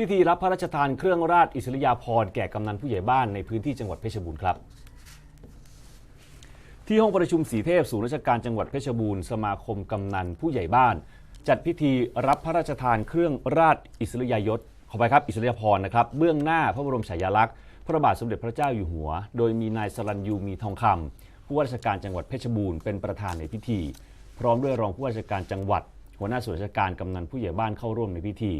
พิธีรับพระราชทานเครื่องราชอิสริยาภรณ์แก่กำนันผู้ใหญ่บ้านในพื้นที่จังหวัดเพชรบูรณ์ครับ ที่ห้องประชุมสีเทพศูนย์ราชการจังหวัดเพชรบูรณ์สมาคมกำนันผู้ใหญ่บ้าน จัดพิธีรับพระราชทานเครื่องราชอิสริยยศขอไปครับอิสริยาภรณ์นะครับเบื้องหน้าพระบรมฉายาลักษณ์พระบาทสมเด็จพระเจ้าอยู่หัว โดยมีนายสรัญยูมีทองคำผู้ว่าราชการจังหวัดเพชรบูรณ์เป็นประธานในพิธี พร้อมด้วยรองผู้ว่าราชการจังหวัด หัวหน้าส่วนราชการกำนันผู้ใหญ่บ้านเข้าร่วมในพิธี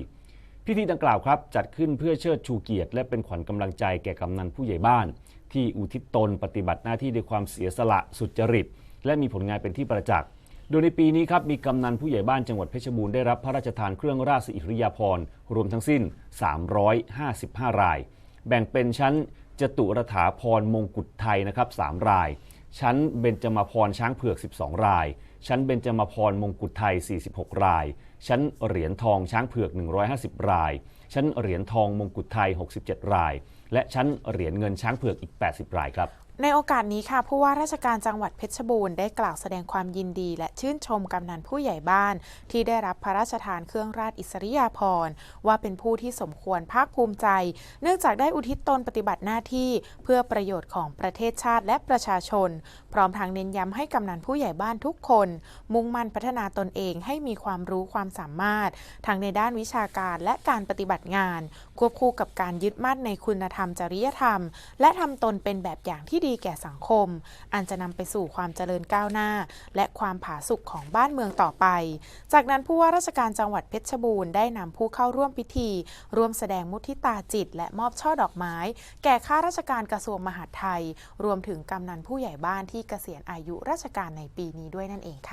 พิธีดังกล่าวครับจัดขึ้นเพื่อเชิดชูเกียรติ และเป็นขวัญกำลังใจแก่กำนันผู้ใหญ่บ้าน ที่อุทิศตนปฏิบัติหน้าที่ด้วยความเสียสละสุจริต และมีผลงานเป็นที่ประจักษ์ โดยในปีนี้ครับมีกำนันผู้ใหญ่บ้านจังหวัดเพชรบูรณ์ได้รับพระราชทานเครื่องราชอิสริยาภรณ์รวมทั้งสิ้น 355 ราย แบ่งเป็นชั้นจตุรถาพรมงกุฎไทยนะครับ3ราย ชั้นเบญจมาพรช้างเผือก 12 ราย ชั้นเบญจมาพรมงกุฎไทย 46 ราย ชั้นเหรียญทองช้างเผือก 150 ราย ชั้นเหรียญทองมงกุฎไทย 67 ราย และชั้นเหรียญเงินช้างเผือกอีก 80 รายครับ ในโอกาสนี้ค่ะผู้ว่าราชการจังหวัดเพชรบูรณ์ได้กล่าวแสดงความยินดี และชื่นชมกำนันผู้ใหญ่บ้าน ที่ได้รับพระราชทานเครื่องราชอิสริยาภรณ์ว่าเป็นผู้ที่สมควรภาคภูมิใจ เนื่องจากได้อุทิศตนปฏิบัติหน้าที่เพื่อประโยชน์ของประเทศชาติและประชาชน พร้อมทางเน้นย้ำให้กำนันผู้ใหญ่บ้านทุกคน มุ่งมั่นพัฒนาตนเองให้มีความรู้ความสามารถทั้งในด้านวิชาการและการปฏิบัติงาน ควบคู่กับการยึดมั่นในคุณธรรมจริยธรรม และทำตนเป็นแบบอย่างที่ดีดีแก่สังคม อันจะนำไปสู่ความเจริญก้าวหน้า และความผาสุกของบ้านเมืองต่อไป จากนั้นผู้ว่าราชการจังหวัดเพชรบูรณ์ได้นำผู้เข้าร่วมพิธี ร่วมแสดงมุทิตาจิต และมอบช่อดอกไม้ แก่ข้าราชการกระทรวงมหาดไทย รวมถึงกำนันผู้ใหญ่บ้านที่เกษียณอายุราชการในปีนี้ด้วยนั่นเองค่ะ